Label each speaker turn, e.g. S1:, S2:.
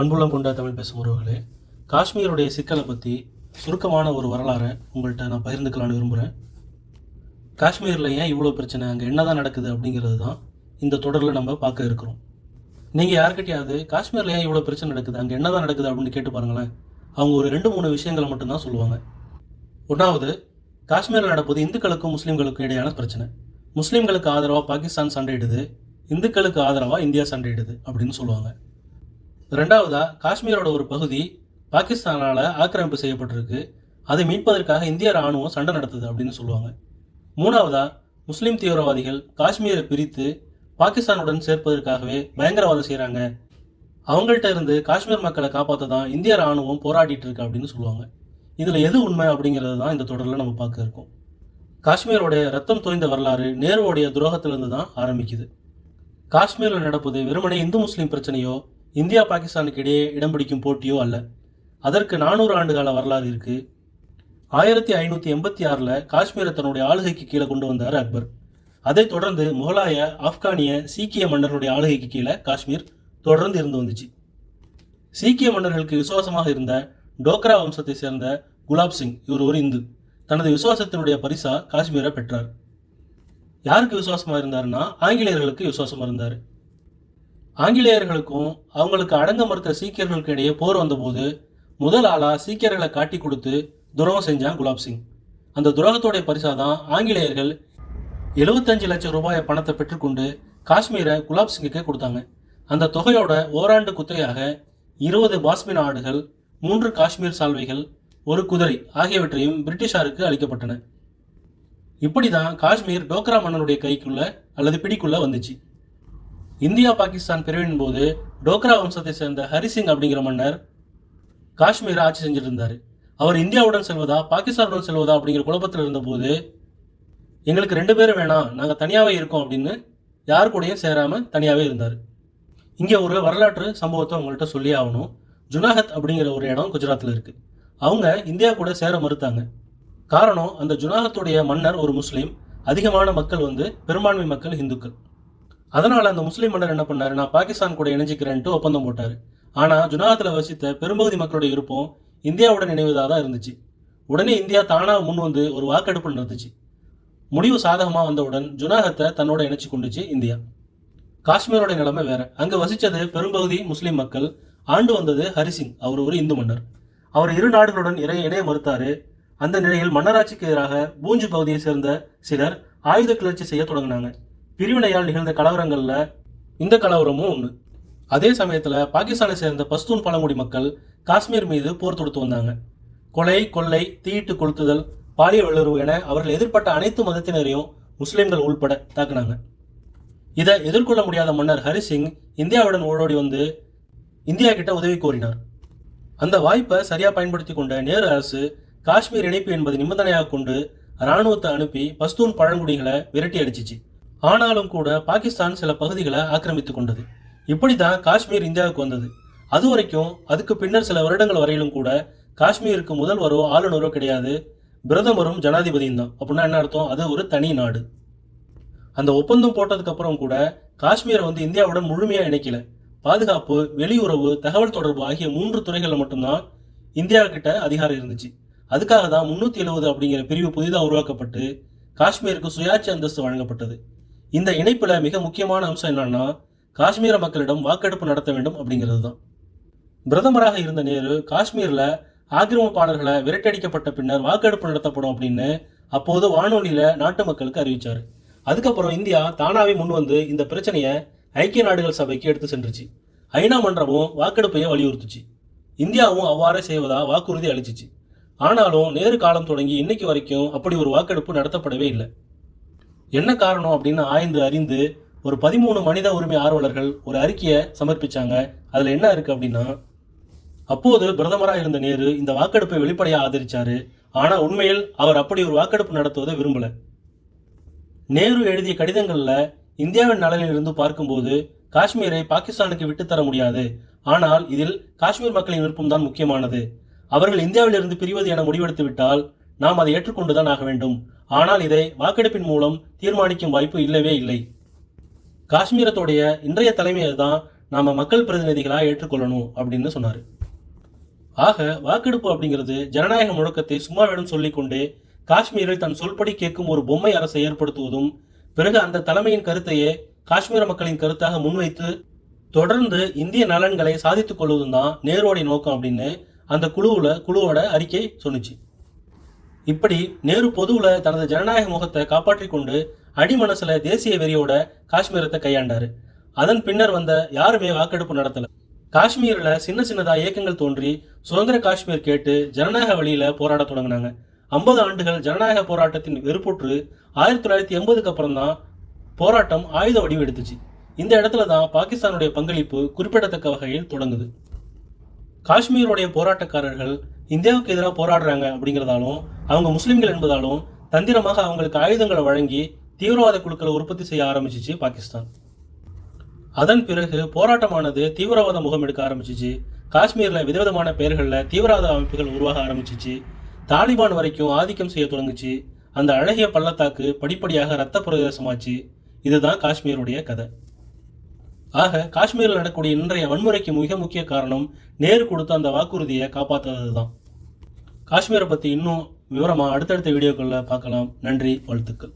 S1: அன்புள்ளம் கொண்ட தமிழ் பேசும் உறவுகளே காஷ்மீருடைய சிக்கலை பற்றி சுருக்கமான ஒரு வரலாறை உங்கள்கிட்ட நான் பகிர்ந்துக்கலாம்னு விரும்புகிறேன் காஷ்மீரில் ஏன் இவ்வளோ பிரச்சனை? அங்கே என்னதான் நடக்குது அப்படிங்கிறது தான் இந்த தொடரில் நம்ம பார்க்க இருக்கிறோம். நீங்கள் யார்கிட்டயாவது காஷ்மீரில் ஏன் இவ்வளோ பிரச்சனை நடக்குது? அங்கே என்னதான் நடக்குது அப்படின்னு கேட்டு பாருங்களேன். அவங்க ஒரு ரெண்டு மூணு விஷயங்களை மட்டும்தான் சொல்லுவாங்க. ஒன்றாவது காஷ்மீரில் நடப்பது இந்துக்களுக்கும் முஸ்லீம்களுக்கும் இடையான பிரச்சனை. முஸ்லீம்களுக்கு ஆதரவாக பாகிஸ்தான் சண்டையிடுது இந்துக்களுக்கு ஆதரவாக இந்தியா சண்டையிடுது அப்படின்னு சொல்லுவாங்க. ரெண்டாவதா காஷ்மீரோட ஒரு பகுதி பாகிஸ்தானால ஆக்கிரமிப்பு செய்யப்பட்டிருக்கு. அதை மீட்பதற்காக இந்திய ராணுவம் சண்டை நடத்துது அப்படின்னு சொல்லுவாங்க. மூணாவதா முஸ்லீம் தீவிரவாதிகள் காஷ்மீரை பிரித்து பாகிஸ்தானுடன் சேர்ப்பதற்காகவே பயங்கரவாதம் செய்கிறாங்க அவங்கள்ட்ட இருந்து காஷ்மீர் மக்களை காப்பாற்ற தான் இந்திய ராணுவம் போராடிட்டு இருக்கு அப்படின்னு சொல்லுவாங்க. இதில் எது உண்மை அப்படிங்கிறது தான் இந்த தொடரில் நம்ம பார்க்க இருக்கோம். காஷ்மீரோடைய ரத்தம் தோய்ந்த வரலாறு நேருவோடைய துரோகத்திலிருந்து தான் ஆரம்பிக்குது. காஷ்மீரில் நடப்பது வெறுமனே இந்து முஸ்லீம் பிரச்சனையோ இந்தியா பாகிஸ்தானுக்கு இடையே இடம் பிடிக்கும் போட்டியோ அல்ல. அதற்கு நானூறு ஆண்டுகால வரலாறு இருக்கு. ஆயிரத்தி ஐநூற்றி எண்பத்தி ஆறில் காஷ்மீரை தன்னுடைய ஆளுகைக்கு கீழே கொண்டு வந்தார் அக்பர். அதைத் தொடர்ந்து முகலாய ஆப்கானிய சீக்கிய மன்னர்களுடைய ஆளுகைக்கு கீழே காஷ்மீர் தொடர்ந்து இருந்து வந்துச்சு. சீக்கிய மன்னர்களுக்கு விசுவாசமாக இருந்த டோக்ரா வம்சத்தை சேர்ந்த குலாப் சிங் இவர் ஒரு இந்து. தனது விசுவாசத்தினுடைய பரிசா காஷ்மீரை பெற்றார். யாருக்கு விசுவாசமாக இருந்தாருன்னா ஆங்கிலேயர்களுக்கு விசுவாசமாக இருந்தார். ஆங்கிலேயர்களுக்கும் அவங்களுக்கு அடங்க மறுத்த சீக்கியர்களுக்கு இடையே போர் வந்தபோது முதல் ஆளா சீக்கியர்களை காட்டி கொடுத்து துரோகம் செஞ்சான் குலாப் சிங். அந்த துரோகத்தோடைய பரிசாக தான் ஆங்கிலேயர்கள் எழுபத்தஞ்சு லட்சம் ரூபாய் பணத்தை பெற்றுக்கொண்டு காஷ்மீரை குலாப் சிங்குக்கே கொடுத்தாங்க. அந்த தொகையோட ஓராண்டு குத்தையாக இருபது பாஸ்மின் ஆடுகள் மூன்று காஷ்மீர் சால்வைகள் ஒரு குதிரை ஆகியவற்றையும் பிரிட்டிஷாருக்கு அளிக்கப்பட்டன. இப்படிதான் காஷ்மீர் டோக்ரா மன்னனுடைய கைக்குள்ள அல்லது பிடிக்குள்ள வந்துச்சு. இந்தியா பாகிஸ்தான் பிரிவின் போது டோக்ரா வம்சத்தை சேர்ந்த ஹரிசிங் அப்படிங்கிற மன்னர் காஷ்மீரை ஆட்சி செஞ்சுட்டு அவர் இந்தியாவுடன் செல்வதா பாகிஸ்தானுடன் செல்வதா அப்படிங்கிற குழப்பத்தில் இருந்தபோது எங்களுக்கு ரெண்டு பேரும் வேணாம் நாங்கள் தனியாகவே இருக்கோம் அப்படின்னு யார் கூடயும் சேராமல் தனியாகவே இருந்தார். இங்கே ஒரு வரலாற்று சம்பவத்தை உங்கள்கிட்ட சொல்லி ஆகணும். ஜுனாகத் அப்படிங்கிற ஒரு இடம் குஜராத்தில் இருக்குது அவங்க இந்தியா கூட சேர மறுத்தாங்க. காரணம் அந்த ஜுனாகத்துடைய மன்னர் ஒரு முஸ்லீம். அதிகமான மக்கள் வந்து பெரும்பான்மை மக்கள் இந்துக்கள் அதனால அந்த முஸ்லீம் மன்னர் என்ன பண்ணாரு? நான் பாகிஸ்தான் கூட இணைஞ்சிக்கிறேன்ட்டு ஒப்பந்தம் போட்டாரு. ஆனா ஜுனாகத்தில் வசித்த பெரும்பகுதி மக்களுடைய விருப்பம் இந்தியாவுடன் இணைவதாக தான் இருந்துச்சு. உடனே இந்தியா தானா முன் வந்து ஒரு வாக்கெடுப்பு நடந்துச்சு. முடிவு சாதகமா வந்தவுடன் ஜுனாகத்தை தன்னோட இணைச்சு கொண்டுச்சு இந்தியா. காஷ்மீரோட நிலைமை வேற. அங்க வசிச்சது பெரும்பகுதி முஸ்லீம் மக்கள். ஆண்டு வந்தது ஹரிசிங் அவர் ஒரு இந்து மன்னர். அவர் இரு நாடுகளுடன் இறை இணைய மறுத்தாரு. அந்த நிலையில் மன்னராட்சிக்கு எதிராக பூஞ்சு பகுதியை சேர்ந்த சிலர் ஆயுத கிளர்ச்சி செய்ய தொடங்கினாங்க. பிரிவினையால் நிகழ்ந்த கலவரங்களில் இந்த கலவரமும் ஒன்று அதே சமயத்தில் பாகிஸ்தானை சேர்ந்த பஸ்தூன் பழங்குடி மக்கள் காஷ்மீர் மீது போர் தொடுத்து வந்தாங்க. கொலை கொள்ளை தீயிட்டு கொளுத்துதல் பாலியல் வல்லுறவு என அவர்கள் எதிர்ப்பட்ட அனைத்து மதத்தினரையும் முஸ்லிம்கள் உள்பட தாக்குனாங்க. இதை எதிர்கொள்ள முடியாத மன்னர் ஹரிசிங் இந்தியாவுடன் ஓடோடி வந்து இந்தியா கிட்ட உதவி கோரினார். அந்த வாய்ப்பை சரியாக பயன்படுத்தி கொண்ட நேரு அரசு காஷ்மீர் இணைப்பு என்பதை நிபந்தனையாக கொண்டு ராணுவத்தை அனுப்பி பஸ்தூன் பழங்குடிகளை விரட்டி அடிச்சிச்சு. ஆனாலும் கூட பாகிஸ்தான் சில பகுதிகளை ஆக்கிரமித்துக் கொண்டது. இப்படிதான் காஷ்மீர் இந்தியாவுக்கு வந்தது. அது வரைக்கும் அதுக்கு பின்னர் சில வருடங்கள் வரையிலும் கூட காஷ்மீருக்கு முதல்வரோ ஆளுநரோ கிடையாது. பிரதமரும் ஜனாதிபதியும் தான். அப்படின்னா என்ன அர்த்தம்? அது ஒரு தனி நாடு. அந்த ஒப்பந்தம் போட்டதுக்கு அப்புறம் கூட காஷ்மீரை வந்து இந்தியாவுடன் முழுமையா இணைக்கல. பாதுகாப்பு வெளியுறவு தகவல் தொடர்பு ஆகிய மூன்று துறைகளில் மட்டும்தான் இந்தியா கிட்ட அதிகாரம் இருந்துச்சு. அதுக்காக தான் முன்னூத்தி எழுபது அப்படிங்கிற பிரிவு புதிதாக உருவாக்கப்பட்டு காஷ்மீருக்கு சுயாட்சி அந்தஸ்து வழங்கப்பட்டது. இந்த இணைப்பில் மிக முக்கியமான அம்சம் என்னன்னா காஷ்மீர மக்களிடம் வாக்கெடுப்பு நடத்த வேண்டும் அப்படிங்கிறது தான் பிரதமராக இருந்த நேரு காஷ்மீரில் ஆக்கிரமிப்பாளர்களை விரட்டடிக்கப்பட்ட பின்னர் வாக்கெடுப்பு நடத்தப்படும் அப்படின்னு அப்போது வானொலியில் நாட்டு மக்களுக்கு அறிவித்தார் அதுக்கப்புறம் இந்தியா தானாவே முன் வந்து இந்த பிரச்சனையை ஐக்கிய நாடுகள் சபைக்கு எடுத்து சென்றுச்சு. ஐநா மன்றமும் வாக்கெடுப்பையே வலியுறுத்துச்சு. இந்தியாவும் அவ்வாறே செய்வதா வாக்குறுதி அளிச்சிச்சு. ஆனாலும் நேரு காலம் தொடங்கி இன்னைக்கு வரைக்கும் அப்படி ஒரு வாக்கெடுப்பு நடத்தப்படவே இல்லை. என்ன காரணம் அப்படின்னு ஆய்ந்து அறிந்து ஒரு பதிமூணு மனித உரிமை ஆர்வலர்கள் ஒரு அறிக்கையை சமர்ப்பிச்சாங்க. அதில் என்ன இருக்குது அப்படின்னா அப்போது பிரதமராக இருந்த நேரு இந்த வாக்கெடுப்பை வெளிப்படையாக ஆதரிச்சாரு. ஆனால் உண்மையில் அவர் அப்படி ஒரு வாக்கெடுப்பு நடத்துவதை விரும்பல. நேரு எழுதிய கடிதங்களில் இந்தியாவின் நலனில் இருந்து பார்க்கும்போது காஷ்மீரை பாகிஸ்தானுக்கு விட்டுத்தர முடியாது. ஆனால் இதில் காஷ்மீர் மக்களின் விருப்பம் தான் முக்கியமானது. அவர்கள் இந்தியாவிலிருந்து பிரிவது என முடிவெடுத்து விட்டால் நாம் அதை ஏற்றுக்கொண்டுதான் ஆக வேண்டும். ஆனால் இதை வாக்கெடுப்பின் மூலம் தீர்மானிக்கும் வாய்ப்பு இல்லவே இல்லை. காஷ்மீரத்துடைய இன்றைய தலைமையை தான் நாம் மக்கள் பிரதிநிதிகளாக ஏற்றுக்கொள்ளணும் அப்படின்னு சொன்னார். ஆக வாக்கெடுப்பு அப்படிங்கிறது ஜனநாயக முழக்கத்தை சும்மாவிடம் சொல்லிக்கொண்டே காஷ்மீரில் தன் சொல்படி கேட்கும் ஒரு பொம்மை அரசை ஏற்படுத்துவதும் பிறகு அந்த தலைமையின் கருத்தையே காஷ்மீர மக்களின் கருத்தாக முன்வைத்து தொடர்ந்து இந்திய நலன்களை சாதித்துக் கொள்வதும் தான் நேருவோடைய நோக்கம் அப்படின்னு அந்த குழுவுல குழுவோட அறிக்கை சொன்னிச்சு. இப்படி நேரு பொதுவுல தனது ஜனநாயக முகத்தை காப்பாற்றி கொண்டு அடிமனசுல தேசிய வெறியோட காஷ்மீரத்தை கையாண்டாரு. அதன் பின்னர் வந்த யாருமே வாக்கெடுப்பு நடத்தல. காஷ்மீர்ல சின்ன சின்னதா இயக்கங்கள் தோன்றி சுதந்திர காஷ்மீர் கேட்டு ஜனநாயக வழியில போராட தொடங்கினாங்க. ஐம்பது ஆண்டுகள் ஜனநாயக போராட்டத்தின் வெறுப்புற்று ஆயிரத்தி தொள்ளாயிரத்தி எண்பதுக்கு அப்புறம் தான் போராட்டம் ஆயுத வடிவெடுத்துச்சு இந்த இடத்துல தான் பாகிஸ்தானுடைய பங்களிப்பு குறிப்பிடத்தக்க வகையில் தொடங்குது. காஷ்மீருடைய போராட்டக்காரர்கள் இந்தியாவுக்கு எதிராக போராடுறாங்க அப்படிங்கிறதாலும் அவங்க முஸ்லீம்கள் என்பதாலும் தந்திரமாக அவங்களுக்கு ஆயுதங்களை வழங்கி தீவிரவாத குழுக்களை உற்பத்தி செய்ய ஆரம்பிச்சிச்சு பாகிஸ்தான். அதன் பிறகு போராட்டமானது தீவிரவாத முகம் எடுக்க ஆரம்பிச்சிச்சு. காஷ்மீரில் விதவிதமான பெயர்களில் தீவிரவாத அமைப்புகள் உருவாக ஆரம்பிச்சிச்சு. தாலிபான் வரைக்கும் ஆதிக்கம் செய்ய தொடங்குச்சு. அந்த அழகிய பள்ளத்தாக்கு படிப்படியாக ரத்த பிரதேசமாச்சு இதுதான் காஷ்மீருடைய கதை. ஆக காஷ்மீரில் நடக்கக்கூடிய இன்றைய வன்முறைக்கு மிக முக்கிய காரணம் நேரு கொடுத்த அந்த வாக்குறுதியை காப்பாற்றுறது தான் காஷ்மீரை பற்றி இன்னும் விவரமாக அடுத்தடுத்த வீடியோக்களில் பார்க்கலாம். நன்றி வாழ்த்துக்கள்.